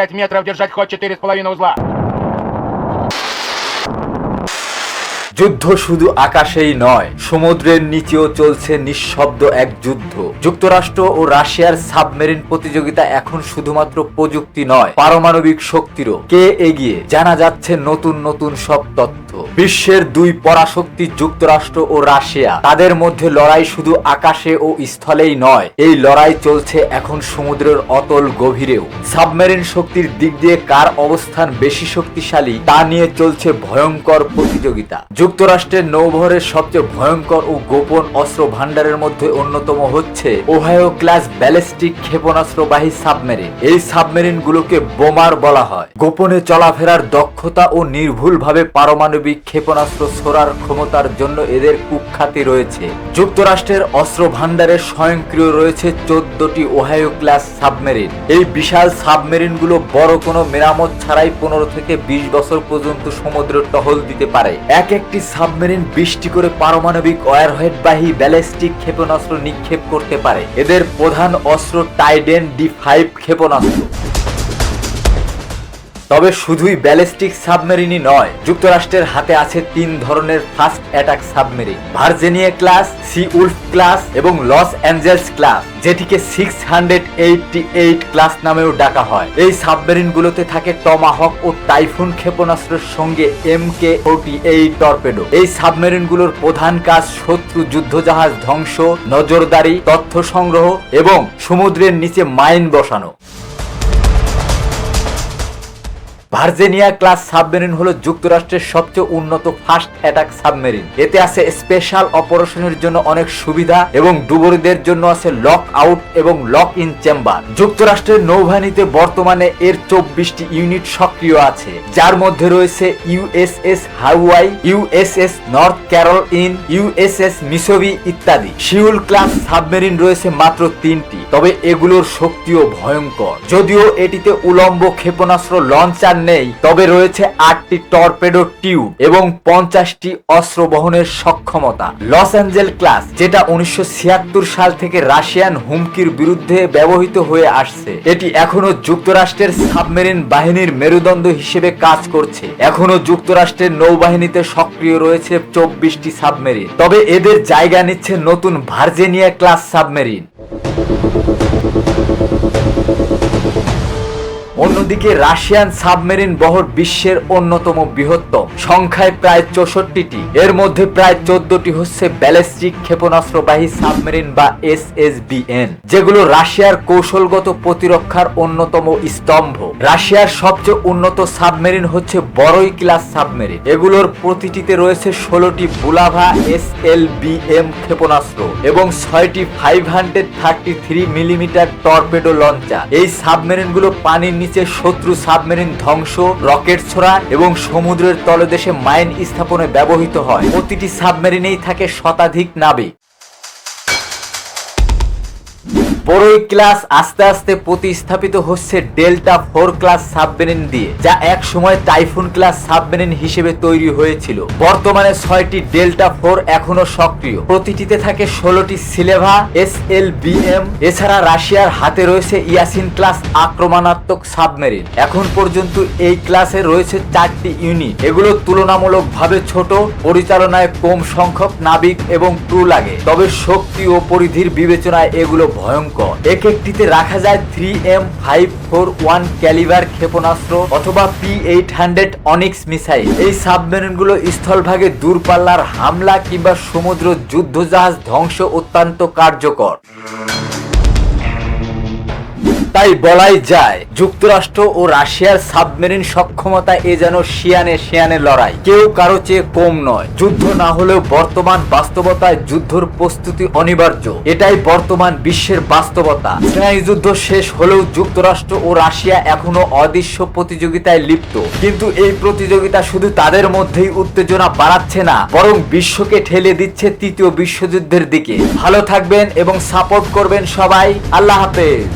5 метров, держать ход 4,5 узла. যুদ্ধ শুধু আকাশেই নয়, সমুদ্রের নিচেও চলছে নিঃশব্দ এক যুদ্ধ। যুক্তরাষ্ট্র ও রাশিয়ার সাবমেরিন প্রতিযোগিতা এখন শুধুমাত্র প্রযুক্তি নয়, পারমাণবিক শক্তিরও। কে এগিয়ে? জানা যাচ্ছে নতুন নতুন সব তথ্য। বিশ্বের দুই পরাশক্তি যুক্তরাষ্ট্র ও রাশিয়া, তাদের মধ্যে লড়াই শুধু আকাশে ও স্থলেই নয়, এই লড়াই চলছে এখন সমুদ্রের অতল গভীরেও। সাবমেরিন শক্তির দিক দিয়ে কার অবস্থান বেশি শক্তিশালী, তা নিয়ে চলছে ভয়ঙ্কর প্রতিযোগিতা। যুক্তরাষ্ট্রের নৌবহরের সবচেয়ে ভয়ঙ্কর ও গোপন অস্ত্র ভান্ডারের মধ্যে অন্যতম হচ্ছে ওহায়ো ক্লাস ব্যালিস্টিক ক্ষেপণাস্ত্রবাহী সাবমেরিন। এই সাবমেরিন গুলোকে বোমার বলা হয়। গোপনে চলাফেরার দক্ষতা ও নির্ভুলভাবে পারমাণবিক ক্ষেপণাস্ত্র ছোড়ার ক্ষমতার জন্য এদের কুখ্যাতি রয়েছে। যুক্তরাষ্ট্রের অস্ত্র ভান্ডারে স্বয়ংক্রিয় রয়েছে চোদ্দটি ওহায়ো ক্লাস সাবমেরিন। এই বিশাল সাবমেরিনগুলো বড় কোনো মেরামত ছাড়াই পনেরো থেকে বিশ বছর পর্যন্ত সমুদ্র টহল দিতে পারে। এক একটি সাবমেরিন বৃষ্টি করে পারমাণবিক ওয়ারহেডবাহী ব্যালিস্টিক ক্ষেপণাস্ত্র নিক্ষেপ করতে পারে। এদের প্রধান অস্ত্র টাইডেন ডি ফাইভ ক্ষেপণাস্ত্র। তবে শুধুই ব্যালিস্টিক সাবমেরিনই নয়, যুক্তরাষ্ট্রের হাতে আছে তিন ধরনের fast attack submarine, Virginia class, Seawolf class এবং লস অ্যাঞ্জেলস ক্লাস, যেটিকে six hundred eighty eight class নামেও ডাকা হয়। এই সাবমেরিনগুলোতে থাকে টমাহক ও টাইফুন ক্ষেপণাস্ত্রের সঙ্গে M K forty eight torpedo. এই সাবমেরিনগুলোর প্রধান কাজ শত্রু যুদ্ধজাহাজ ধ্বংস, নজরদারি, তথ্য সংগ্রহ এবং সমুদ্রের নিচে মাইন বসানো। ভার্জেনিয়া ক্লাস সাবমেরিন হলো যুক্তরাষ্ট্রের সবচেয়ে উন্নত ফাস্ট অ্যাটাক সাবমেরিন। এতে আছে স্পেশাল অপারেশনের জন্য অনেক সুবিধা এবং ডুবুরিদের জন্য আছে লক আউট এবং লক ইন চেম্বার। যুক্তরাষ্ট্রের নৌবাহিনীতে বর্তমানে এর চব্বিশটি ইউনিট সক্রিয় আছে। যার মধ্যে রয়েছে USS Hawaii USS North Carolina USS Missouri ইত্যাদি। শিউল ক্লাস সাবমেরিন রয়েছে মাত্র তিনটি, তবে এগুলোর শক্তিও ভয়ঙ্কর। যদিও এটিতে উলম্ব ক্ষেপণাস্ত্র লঞ্চার নেই। তবে রয়েছে আটটি টর্পেডো টিউব এবং পঞ্চাশটি অস্ত্র বহনের সক্ষমতা। লস অ্যাঞ্জেল ক্লাস, যেটা উনিশশো ছিয়াত্তর সাল থেকে রাশিয়ান হুমকির বিরুদ্ধে ব্যবহৃত হয়ে আসছে। এটি এখনও যুক্তরাষ্ট্রের সাবমেরিন বাহিনীর মেরুদণ্ড হিসেবে কাজ করছে। এখনও যুক্তরাষ্ট্রের নৌবাহিনীতে সক্রিয় রয়েছে চব্বিশটি সাবমেরিন। তবে এদের জায়গা নিচ্ছে নতুন ভার্জেনিয়া ক্লাস সাবমেরিন। অন্যদিকে রাশিয়ান সাবমেরিন বহর বিশ্বের অন্যতম বৃহত্তম। সংখ্যায় প্রায় চৌষট্টিটি। এর মধ্যে প্রায় চোদ্দটি হচ্ছে ব্যালিস্টিক ক্ষেপণাস্ত্রবাহী সাবমেরিন বা এস যেগুলো রাশিয়ার কৌশলগত প্রতিরক্ষার অন্যতম স্তম্ভ। রাশিয়ার সবচেয়ে উন্নত সাবমেরিন হচ্ছে বড়ই ক্লাস সাবমেরিন। এগুলোর প্রতিটিতে রয়েছে ষোলোটি Bulava S L B M ক্ষেপণাস্ত্র এবং ছয়টি five hundred thirty three millimeter torpedo launcher. এই সাবমেরিনগুলো পানির নিচে শত্রু সাবমেরিন ধ্বংস, রকেট ছোড়া এবং সমুদ্রের তলদেশে মাইন স্থাপনে ব্যবহৃত হয়। প্রতিটি সাবমেরিনেই থাকে শতাধিক নাবিক। বড়ই ক্লাস আস্তে আস্তে প্রতিস্থাপিত হচ্ছে ডেল্টা ফোর ক্লাস সাবমেরিন দিয়ে, যা এক সময় টাইফুন ক্লাস সাবমেরিন হিসেবে তৈরি হয়েছিল। বর্তমানে ছয়টি ডেল্টা ফোর এখনও সক্রিয়। প্রতিটিতে থাকে ষোলোটি Sineva, S L B M. এছাড়া রাশিয়ার হাতে রয়েছে ইয়াসিন ক্লাস আক্রমণাত্মক সাবমেরিন। এখন পর্যন্ত এই ক্লাসে রয়েছে চারটি ইউনিট। এগুলো তুলনামূলকভাবে ছোট, পরিচালনায় কম সংখ্যক নাবিক এবং ক্রু লাগে। তবে শক্তি ও পরিধির বিবেচনায় এগুলো ভয়ঙ্কর। এক একটিতে রাখা যায় three M five four one Kalibr ক্ষেপণাস্ত্র অথবা P eight hundred Onyx missile. এই সাবমেরিনগুলো স্থলভাগে দূরপাল্লার হামলা কিংবা সমুদ্র যুদ্ধজাহাজ ধ্বংস অত্যন্ত কার্যকর। তাই বলাই যায়, যুক্তরাষ্ট্র ও রাশিয়ার সাবমেরিন সক্ষমতা এ যেন শিয়ানে শিয়ানে লড়াই। কেউ কারও চেয়ে কম নয়, যুদ্ধ না হলেও বর্তমান বাস্তবতায় যুদ্ধর প্রস্তুতি অনিবার্য। এটাই বর্তমান বিশ্বের বাস্তবতা। যুদ্ধ শেষ হলেও যুক্তরাষ্ট্র ও রাশিয়া এখনও অদৃশ্য প্রতিযোগিতায় লিপ্ত। কিন্তু এই প্রতিযোগিতা শুধু তাদের মধ্যেই উত্তেজনা বাড়াচ্ছে না, বরং বিশ্বকে ঠেলে দিচ্ছে তৃতীয় বিশ্বযুদ্ধের দিকে। ভালো থাকবেন এবং সাপোর্ট করবেন সবাই। আল্লাহ হাফেজ।